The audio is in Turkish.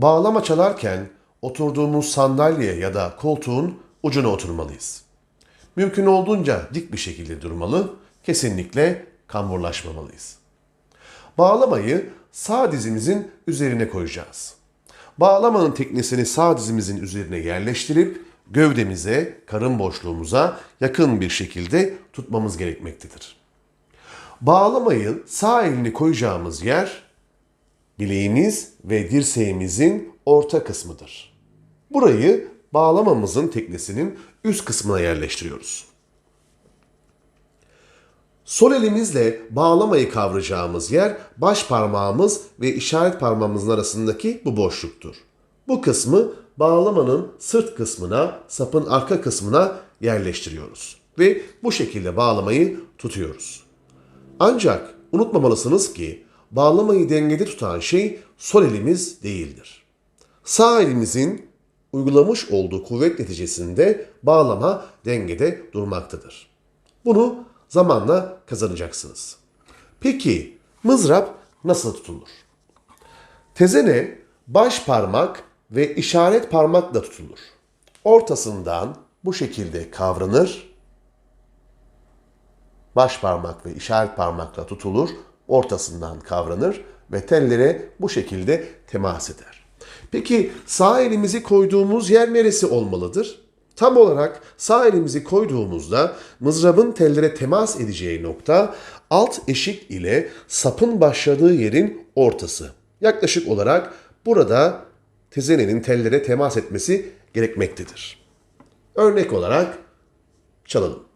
Bağlama çalarken oturduğumuz sandalye ya da koltuğun ucuna oturmalıyız. Mümkün olduğunca dik bir şekilde durmalı, kesinlikle kamburlaşmamalıyız. Bağlamayı sağ dizimizin üzerine koyacağız. Bağlamanın teknesini sağ dizimizin üzerine yerleştirip gövdemize, karın boşluğumuza yakın bir şekilde tutmamız gerekmektedir. Bağlamayı sağ elini koyacağımız yer bileğimiz ve dirseğimizin orta kısmıdır. Burayı bağlamamızın teknesinin üst kısmına yerleştiriyoruz. Sol elimizle bağlamayı kavrayacağımız yer baş parmağımız ve işaret parmağımızın arasındaki bu boşluktur. Bu kısmı bağlamanın sırt kısmına, sapın arka kısmına yerleştiriyoruz ve bu şekilde bağlamayı tutuyoruz. Ancak unutmamalısınız ki bağlamayı dengede tutan şey sol elimiz değildir. Sağ elimizin uygulamış olduğu kuvvet neticesinde bağlama dengede durmaktadır. Bunu zamanla kazanacaksınız. Peki mızrap nasıl tutulur? Tezene baş parmak ve işaret parmakla tutulur. Ortasından bu şekilde kavranır. Baş parmak ve işaret parmakla tutulur. Ortasından kavranır ve tellere bu şekilde temas eder. Peki sağ elimizi koyduğumuz yer neresi olmalıdır? Tam olarak sağ elimizi koyduğumuzda mızrabın tellere temas edeceği nokta alt eşik ile sapın başladığı yerin ortası. Yaklaşık olarak burada tezenenin tellere temas etmesi gerekmektedir. Örnek olarak çalalım.